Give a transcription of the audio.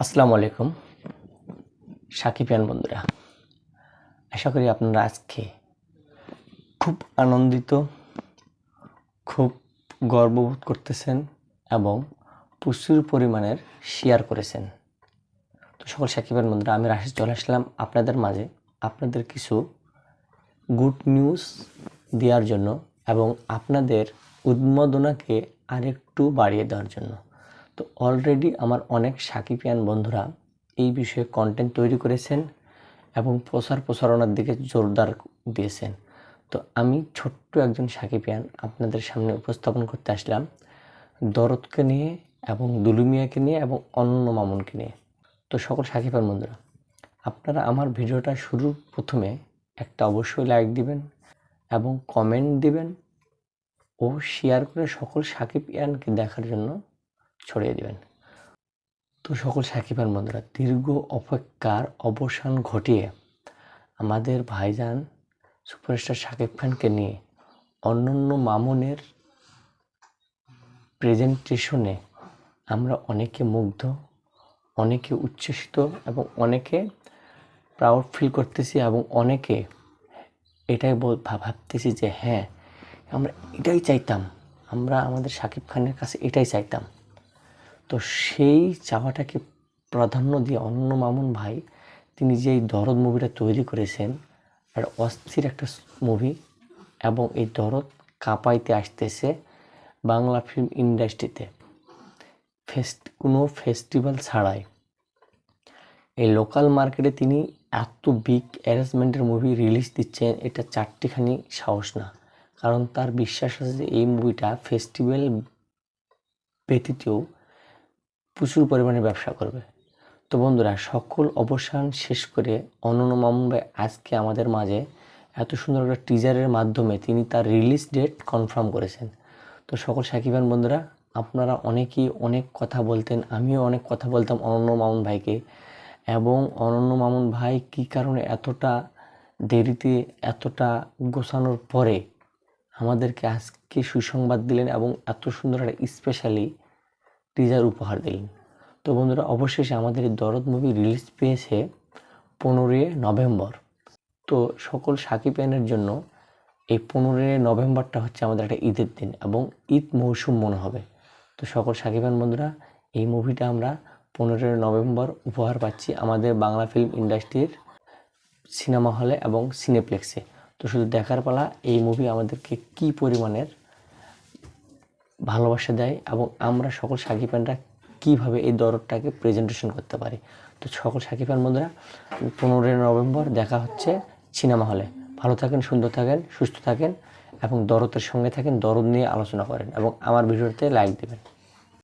আসসালামু আলাইকুম, সাকিবিয়ান বন্ধুরা। আশা করি আপনারা আজকে খুব আনন্দিত, খুব গর্ববোধ করতেছেন এবং প্রচুর পরিমাণের শেয়ার করেছেন। তো সকল সাকিবিয়ান বন্ধুরা, আমি রাশেদ চলে আসলাম আপনাদের মাঝে আপনাদের কিছু গুড নিউজ দেওয়ার জন্য এবং আপনাদের উন্মাদনাকে আরেকটু বাড়িয়ে দেওয়ার জন্য। তো অলরেডি আমার অনেক সাকিবিয়ান বন্ধুরা এই বিষয়ে কন্টেন্ট তৈরি করেছেন এবং প্রচার প্রসারণার দিকে জোরদার দিয়েছেন। তো আমি ছোট্ট একজন সাকিবিয়ান আপনাদের সামনে উপস্থাপন করতে আসলাম, দরদকে নিয়ে এবং দুলুমিয়াকে নিয়ে এবং অন্য মামুনকে নিয়ে। তো সকল সাকিবিয়ান বন্ধুরা, আপনারা আমার ভিডিওটা শুরুর প্রথমে একটা অবশ্যই লাইক দিবেন এবং কমেন্ট দিবেন ও শেয়ার করে সকল সাকিব ইয়ানকে দেখার জন্য ছড়িয়ে দিবেন। তো সকল সাকিবের বন্ধুরা, দীর্ঘ অপেক্ষার অবসান ঘটিয়ে আমাদের ভাইজান সুপারস্টার সাকিব খানকে নিয়ে অন্যান্য মামুনের প্রেজেন্টেশনে আমরা অনেকে মুগ্ধ, অনেকে উচ্ছ্বসিত এবং অনেকে প্রাউড ফিল করতেছি এবং অনেকে এটাই ভাবতেছি যে হ্যাঁ আমরা এটাই চাইতাম, আমরা আমাদের সাকিব খানের কাছে এটাই চাইতাম। তো সেই চাওয়াটাকে প্রাধান্য দিয়ে অন্য মামুন ভাই, তিনি যে এই দরদ মুভিটা তৈরি করেছেন, আর অস্থির একটা মুভি এবং এই দরদ কাঁপাইতে আসতেছে বাংলা ফিল্ম ইন্ডাস্ট্রিতে ফেস্ট, কোনো ফেস্টিভ্যাল ছাড়াই। এই লোকাল মার্কেটে তিনি এত বিগ অ্যারেঞ্জমেন্টের মুভি রিলিজ দিচ্ছেন, এটা চারটিখানি সাহস না। কারণ তার বিশ্বাস আছে যে এই মুভিটা ফেস্টিভ্যাল ব্যতীতও প্রচুর পরিমাণে ব্যবসা করবে। তো বন্ধুরা, সকল অবসান শেষ করে অনন্য মামুন ভাই আজকে আমাদের মাঝে এত সুন্দর একটা টিজারের মাধ্যমে তিনি তার রিলিজ ডেট কনফার্ম করেছেন। তো সকল সাকিবান বন্ধুরা, আপনারা অনেকেই অনেক কথা বলতেন, আমিও অনেক কথা বলতাম অনন্য মামুন ভাইকে। এবং অনন্য মামুন ভাই কী কারণে এতটা দেরিতে, এতটা গোছানোর পরে আমাদেরকে আজকে সুসংবাদ দিলেন এবং এত সুন্দর একটা স্পেশালি টিজার উপহার দিলেন। তো বন্ধুরা, অবশেষে আমাদের এই দরদ মুভি রিলিজ পেয়েছে পনেরোই নভেম্বর। তো সকল সাকিবিয়ানের জন্য এই পনেরোই নভেম্বরটা হচ্ছে আমাদের একটা ঈদের দিন এবং ঈদ মৌসুম মনে হবে। তো সকল সাকিবান বন্ধুরা, এই মুভিটা আমরা পনেরোই নভেম্বর উপহার পাচ্ছি আমাদের বাংলা ফিল্ম ইন্ডাস্ট্রির সিনেমা হলে এবং সিনেপ্লেক্সে তো শুধু দেখার পালা এই মুভি আমাদেরকে কী পরিমাণের ভালোবাসা দেয় এবং আমরা সকল সাকিবানরা কীভাবে এই দরদটাকে প্রেজেন্টেশন করতে পারি? তো সকল সাকিবান বন্ধুরা, পনেরোই নভেম্বর দেখা হচ্ছে সিনেমা হলে। ভালো থাকেন, সুন্দর থাকেন, সুস্থ থাকেন এবং দরদের সঙ্গে থাকেন, দরদ নিয়ে আলোচনা করেন এবং আমার ভিডিওতে লাইক দেবেন।